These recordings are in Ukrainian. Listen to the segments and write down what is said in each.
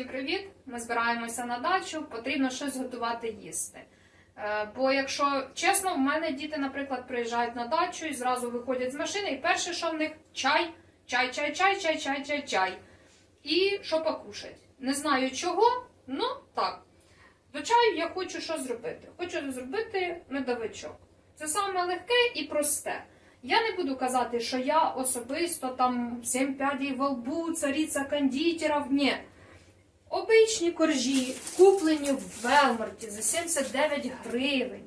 Всім привіт! Ми збираємося на дачу, потрібно щось готувати їсти. Е, Бо якщо чесно, в мене діти, наприклад, приїжджають на дачу і зразу виходять з машини, і перше, що в них чай, чай, чай, чай, чай, чай, чай, чай. І що покушать. Не знаю чого, ну так. До чаю я хочу що зробити. Хочу зробити медовичок. Це саме легке і просте. Я не буду казати, що я особисто там сім п'ядій во лбу, цариця кондитерів. Ні. Обичні коржі, куплені в Велмарті за 79 гривень.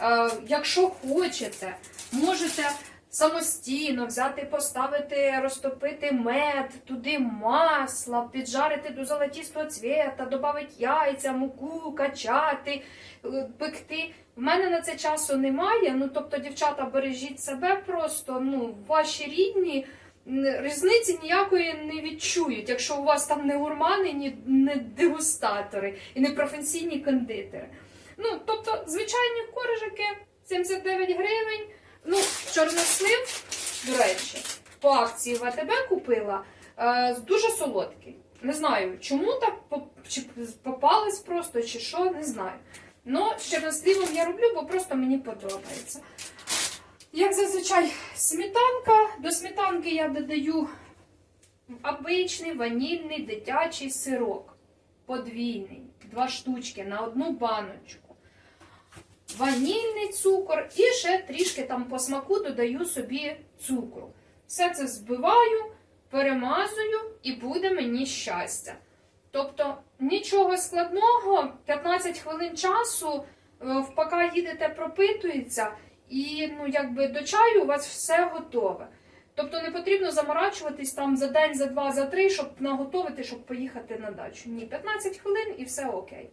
Е, якщо хочете, можете самостійно взяти, поставити, розтопити мед, туди масло, піджарити до золотистого цвіта, додати яйця, муку, качати, е, пекти. В мене на це часу немає. Ну тобто, дівчата, бережіть себе просто. Ну, ваші рідні різниці ніякої не відчують, якщо у вас там не гурмани, ні не дегустатори і не професійні кондитери. Ну, тобто, звичайні коржики 79 гривень. Ну, чорнослив, до речі, по акції в АТБ купила, е, дуже солодкий. Не знаю, чому так чи попались просто, чи що, не знаю. Ну, з чорносливом я роблю, бо просто мені подобається. Як зазвичай, сметанка. До сметанки я додаю обичний ванільний дитячий сирок. Подвійний. Два штучки на одну баночку. Ванільний цукор і ще трішки там по смаку додаю собі цукру. Все це збиваю, перемазую і буде мені щастя. Тобто нічого складного, 15 хвилин часу, е, поки їдете, пропитується, і ну, якби до чаю у вас все готове. Тобто не потрібно заморачуватись там за день, за два, за три, щоб наготовити, щоб поїхати на дачу. Ні, 15 хвилин і все окей.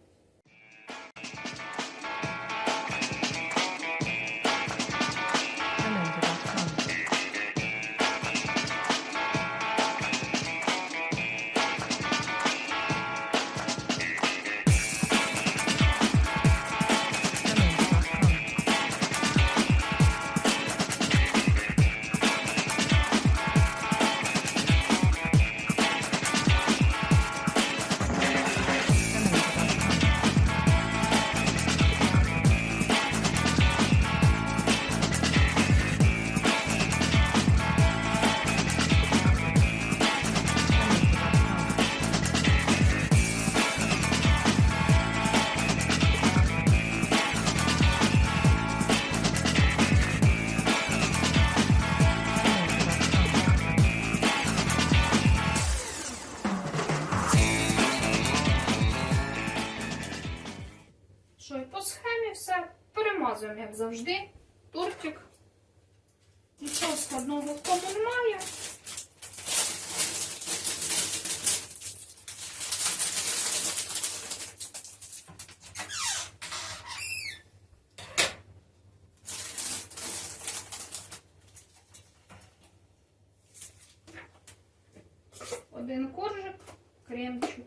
Кремчик.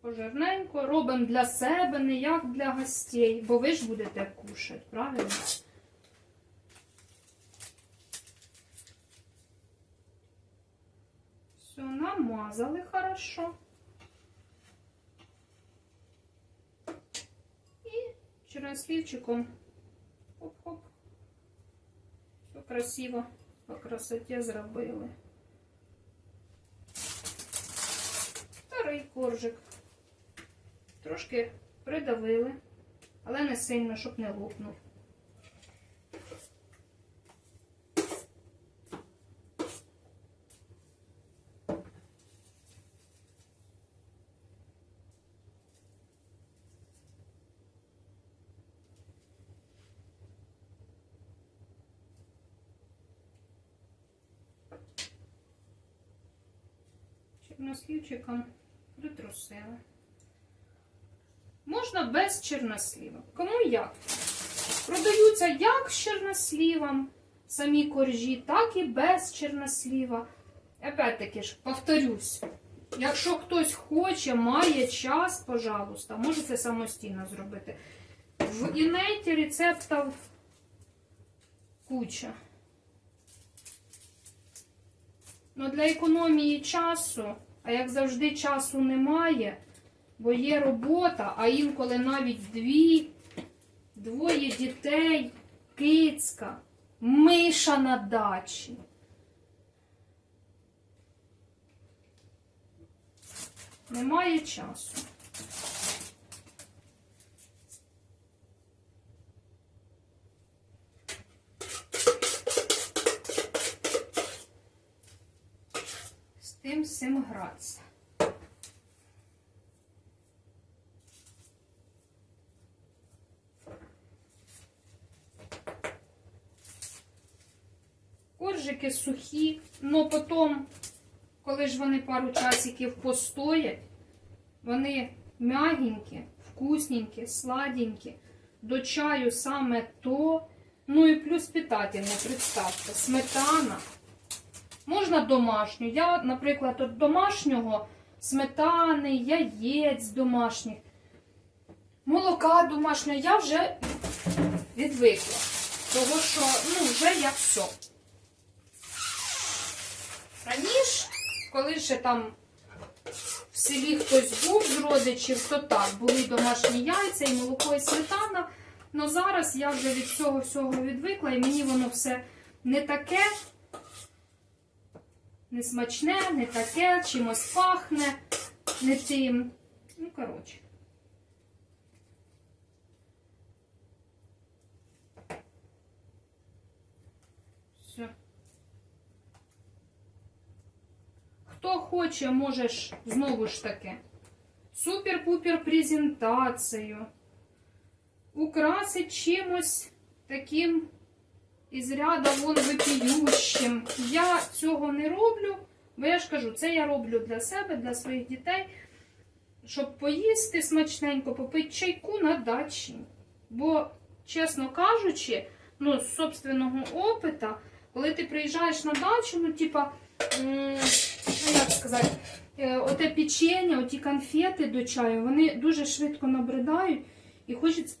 Пожирненько робимо для себе, не як для гостей, бо ви ж будете кушати, правильно? Все, намазали хорошо. І чернослівчиком хоп-хоп. Все красиво, по красоті зробили. Старий коржик. Трошки придавили, але не сильно, щоб не лопнув. Чорнослівчиком притрусили. Можна без чорносліва. Кому як? Продаються як з чорнослівом самі коржі, так і без чорносліва. Опять-таки ж, повторюсь, якщо хтось хоче, має час, пожалуйста, можете самостійно зробити. В інеті рецептів куча. Ну, для економії часу, а як завжди, часу немає, бо є робота, а інколи навіть дві, двоє дітей, кицька, миша на дачі. Немає часу. Всім гратися. Коржики сухі, но потім, коли ж вони пару часиків постоять, вони м'ягенькі, вкусненькі, сладенькі, до чаю саме то. Ну і плюс питательне, представте, сметана. Можна домашню. Я, наприклад, от домашнього сметани, яєць домашніх, молока домашнього я вже відвикла. Того що, ну, вже як все. Раніше, коли ще там в селі хтось був з родичів, то так, були домашні яйця і молоко, і сметана. Ну зараз я вже від цього всього відвикла, і мені воно все не таке, не смачне, не таке, чимось пахне, не тим. Ну, коротше. Все. Хто хоче, можеш знову ж таки супер-пупер презентацію. Украсить чимось таким із ряда вон випіющим. Я цього не роблю, бо я ж кажу, це я роблю для себе, для своїх дітей, щоб поїсти смачненько, попити чайку на дачі. Бо, чесно кажучи, ну, з собственного опита, коли ти приїжджаєш на дачу, ну, типа, ну, як сказати, е, оте печення, оті конфети до чаю, вони дуже швидко набридають і хочеться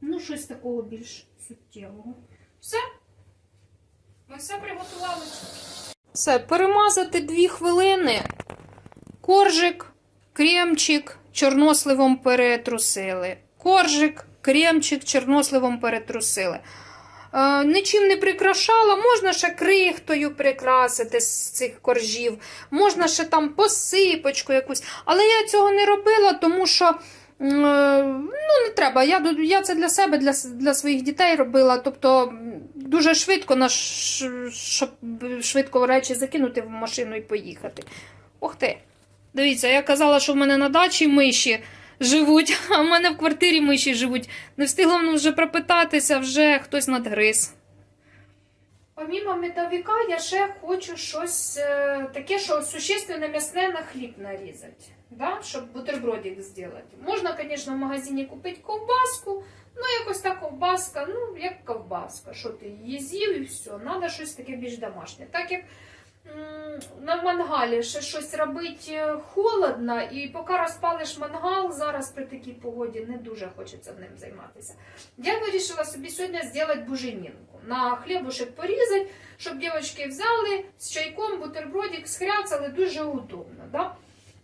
ну, щось такого більш суттєвого. Все. Все приготували. Все, перемазати дві хвилини. Коржик, кремчик, чорносливом перетрусили. Коржик, кремчик, чорносливом перетрусили. Е, нічим не прикрашала, можна ще крихтою прикрасити з цих коржів, можна ще там посипочку якусь. Але я цього не робила, тому що ну, не треба. Я, я це для себе, для, для своїх дітей робила. Тобто дуже швидко, на ш- щоб швидко речі закинути в машину і поїхати. Ух ти. Дивіться, я казала, що в мене на дачі миші живуть, а в мене в квартирі миші живуть. Не встигла воно вже пропитатися, вже хтось надгриз. Помімо медовика, я ще хочу щось е, таке, що существенне м'ясне на хліб нарізати, да? щоб бутербродик зробити. Можна, звісно, в магазині купити ковбаску, ну якось та ковбаска, ну як ковбаска, що ти її і все. Треба щось таке більш домашнє. Так як на мангалі ще щось робити е, холодно, і поки розпалиш мангал, зараз при такій погоді не дуже хочеться ним займатися. Я вирішила собі сьогодні зробити буженінку. На хлібушек порізати, щоб дівчатки взяли з чайком, бутербродик, схряцали, дуже удобно. Да?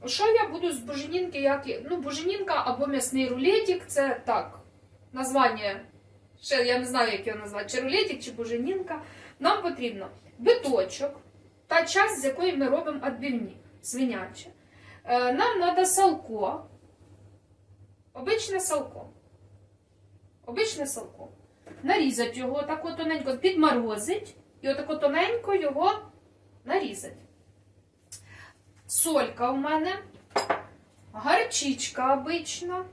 Що я буду з буженінки? Як... Ну, буженінка або м'ясний рулетик, це так, названня, ще я не знаю, як його назвати, чи рулетик, чи буженінка. Нам потрібно биточок, та часть, з якої ми робимо відбивні, свиняче. Е, Нам треба салко, обичне салко. Обичне салко. Нарізати його тако тоненько, підморозить і отако тоненько його нарізати. Солька у мене, гарчичка обична,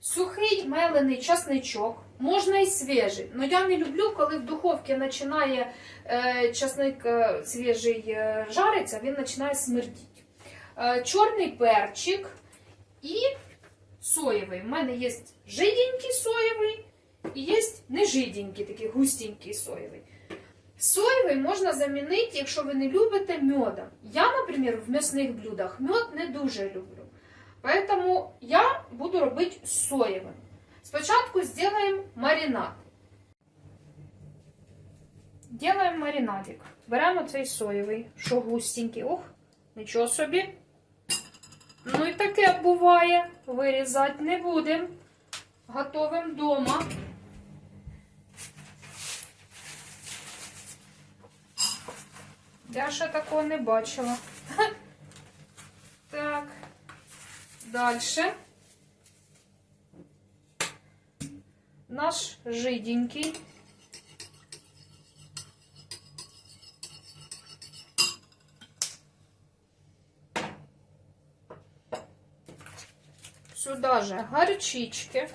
сухий мелений часничок, можна і свіжий. але я не люблю, коли в духовці починає е, часник е, свіжий е, жариться, він починає смердіти. Е, чорний перчик і соєвий. У мене є жиденький соєвий і є нежиденький, такий густенький соєвий. Соєвий можна замінити, якщо ви не любите медом. Я, наприклад, в м'ясних блюдах мед не дуже люблю. Поэтому я буду робити з соєвим. Спочатку зробимо маринад. Делаем маринадик. беремо цей соєвий, що густенький. Ух, нічого собі. Ну і таке буває. Вирізати не будемо. Готовим вдома. Я ще такого не бачила. Так. Дальше. Наш жиденький. Сюда же горчички.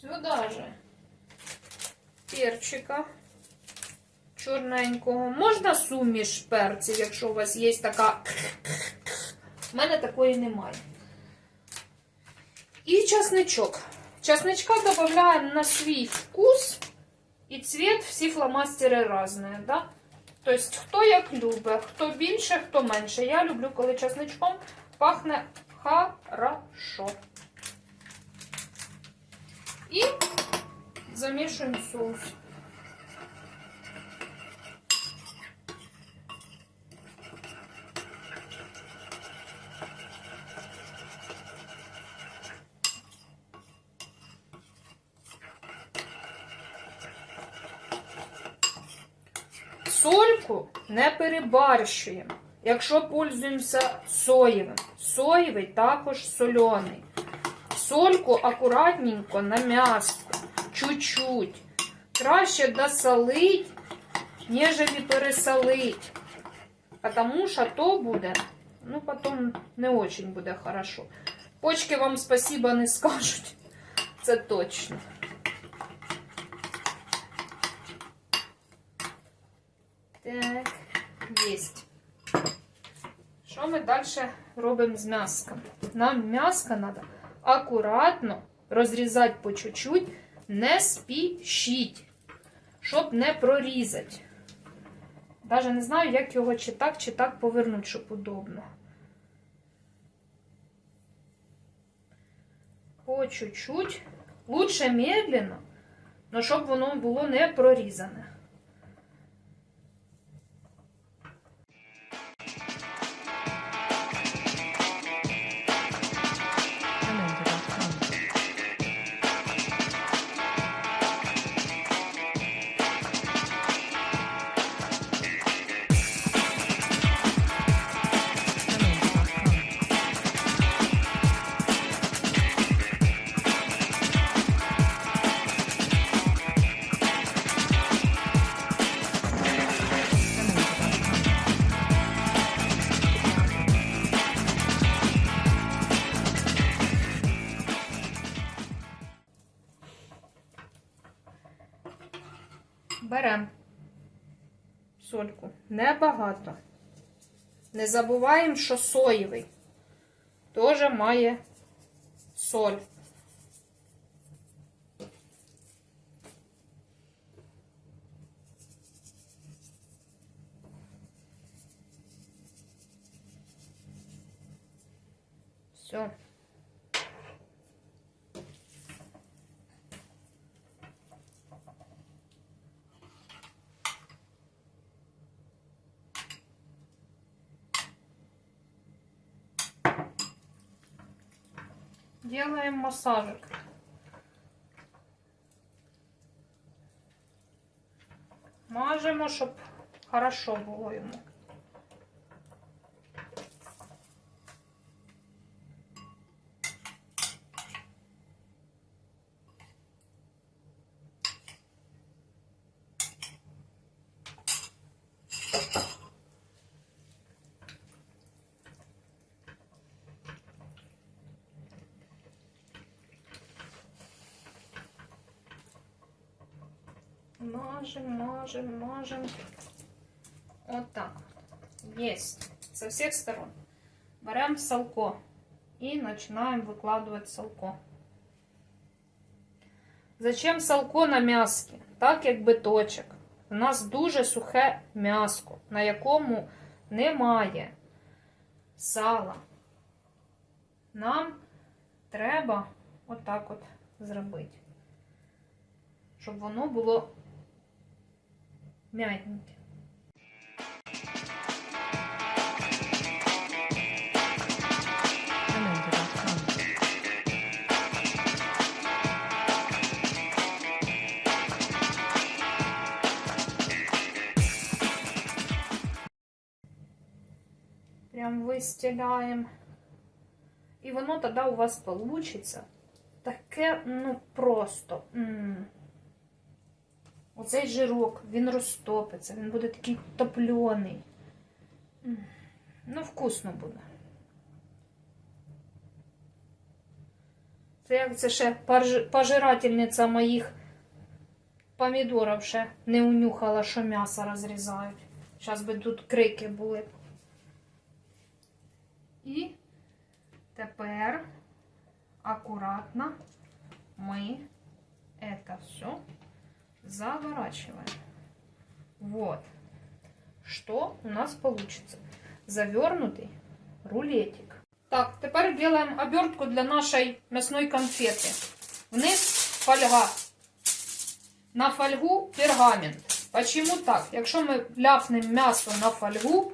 Сюда же перчика чорненького. Можна суміш перців, якщо у вас є така. У мене такої немає. І часничок. Часничка додаємо на свій вкус. І цвіт всі фломастери різні, да? Тобто, хто як любить, хто більше, хто менше. Я люблю, коли часничком пахне хорошо. І замішуємо соус. Сольку не перебарщуємо. Якщо пользуємося соєвим, соєвий також соляний. Сольку акуратненько на м'ясо, чуть-чуть. Краще досолить, нежели пересолить. Потому що то буде, ну, потім не очень буде хорошо. Почки вам спасибо не скажуть. Це точно. Так, єсть. Що ми далі робимо з м'яском? Нам м'яско треба акуратно розрізати по чуть-чуть, не спішіть, щоб не прорізати. Даже не знаю, як його чи так, чи так повернути, щоб удобно. По чуть-чуть. Лучше медленно, але щоб воно було не прорізане. Беремо сольку. Небагато. Не забуваємо, що соєвий теж має соль. Все. Делаем массажик. Мажемо, щоб хорошо було йому. Мажем, мажем, мажем. Вот так. Есть. Со всех сторон. Берем салко и начинаем выкладывать салко. Зачем салко на м'яскі? Так як биточок. У нас дуже сухе м'яско, на якому немає сала. Нам треба отак от зробити. Щоб воно було Commander.com. Прям вистеляємо. І воно тоді у вас получиться таке, ну, просто. м Оцей жирок, він розтопиться, він буде такий топлений. Ну, вкусно буде. Це як це ще пожирательниця моїх помідорів ще не унюхала, що м'ясо розрізають. Зараз би тут крики були. І тепер акуратно мы это все заворачиваем. Вот. Что у нас получится? Завернутый рулетик. Так, теперь делаем обертку для нашей мясной конфеты. Вниз фольга. На фольгу пергамент. Почему так? Якщо ми ляпнемо м'ясо на фольгу,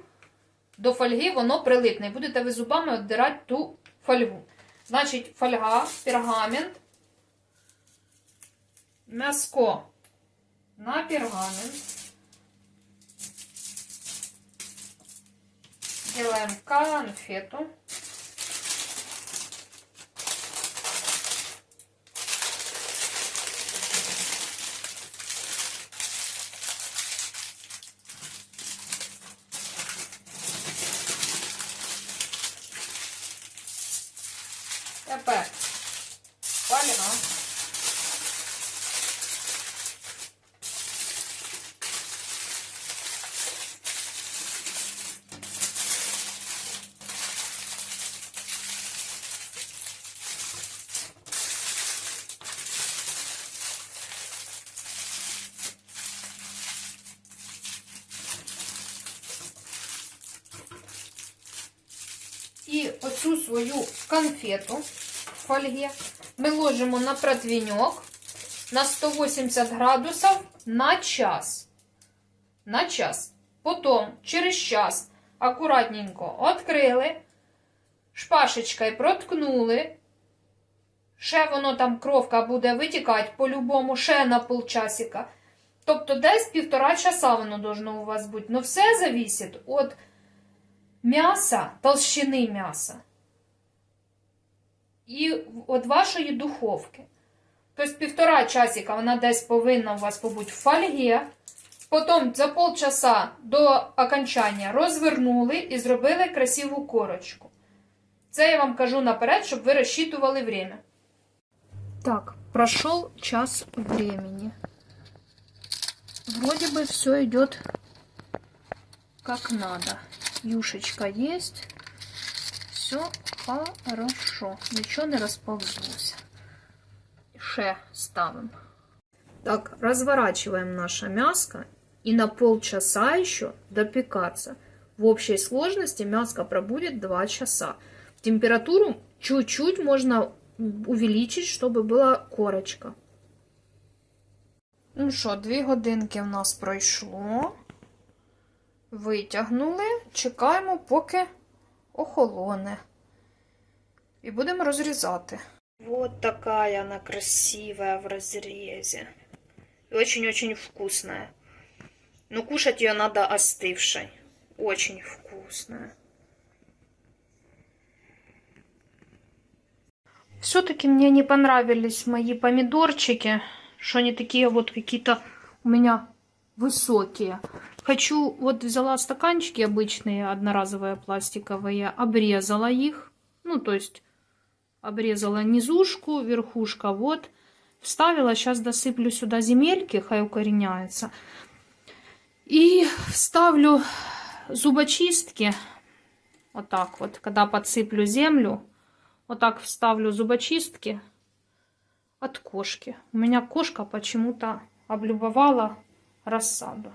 до фольги воно прилипне. Будете ви зубами віддирати ту фольгу. Значить, фольга, пергамент, м'яско на пергамент. Делаем конфету. Тепер фольга. І оцю свою конфету в фольге ми ложимо на противенек на 180 градусів на час. На час. Потім через час акуратненько відкрили, шпашечкою проткнули. Ще воно там кровка буде витікати по-любому, ще на полчасика. Тобто десь півтора часа воно должно у вас бути. Ну все зависить від м'яса, толщини м'яса і від вашої духовки. Тобто півтора часика вона десь повинна у вас побути в фольгі. Потім за полчаса до окончання розвернули і зробили красиву корочку. Це я вам кажу наперед, щоб ви розчитували время. Так, пройшов час времени. Вроде бы все идет как надо. Юшечка есть. Все хорошо. Нічого не розповзлося. Ще ставим. Так, разворачиваем наше мяско и на полчаса еще допекаться. В общей сложности мяско пробудет 2 часа. Температуру чуть-чуть можно увеличить, чтобы была корочка. Ну що, дві годинки в нас пройшло. Витягнули, чекаємо, поки охолоне. І будемо розрізати. Вот такая она красивая в разрезе. И очень-очень вкусная. Но кушать ее надо остывшей. Очень вкусная. Все-таки мне не понравились мои помидорчики, что они такие вот какие-то у меня высокие. Хочу, вот взяла стаканчики обычные, одноразовые пластиковые, обрезала их. Ну, то есть обрезала низушку, верхушка, вот. Вставила, сейчас досыплю сюда земельки, хай укореняется. И вставлю зубочистки. Вот так вот, когда подсыплю землю. Вот так вставлю зубочистки от кошки. У меня кошка почему-то облюбовала рассаду.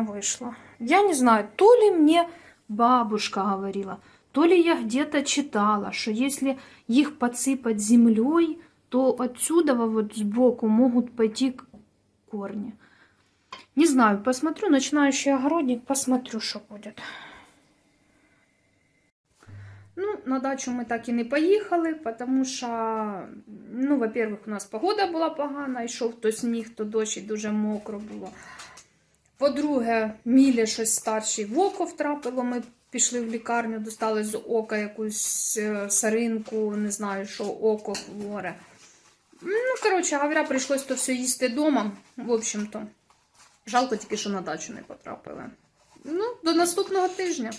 меня вышло. Я не знаю, то ли мне бабушка говорила, то ли я где-то читала, что если их подсыпать землей, то отсюда вот сбоку могут пойти к- корни. Не знаю, посмотрю, начинающий огородник, посмотрю, что будет. Ну, на дачу ми так і не поїхали, тому що, ну, во-первых, у нас погода була погана, йшов то сніг, то дощ, і дуже мокро було. По-друге, Мілі щось старший в око втрапило. Ми пішли в лікарню, достали з ока якусь е, саринку, не знаю, що око хворе. Ну, коротше говоря, прийшлось то все їсти вдома. В общем-то, жалко тільки, що на дачу не потрапили. Ну, до наступного тижня.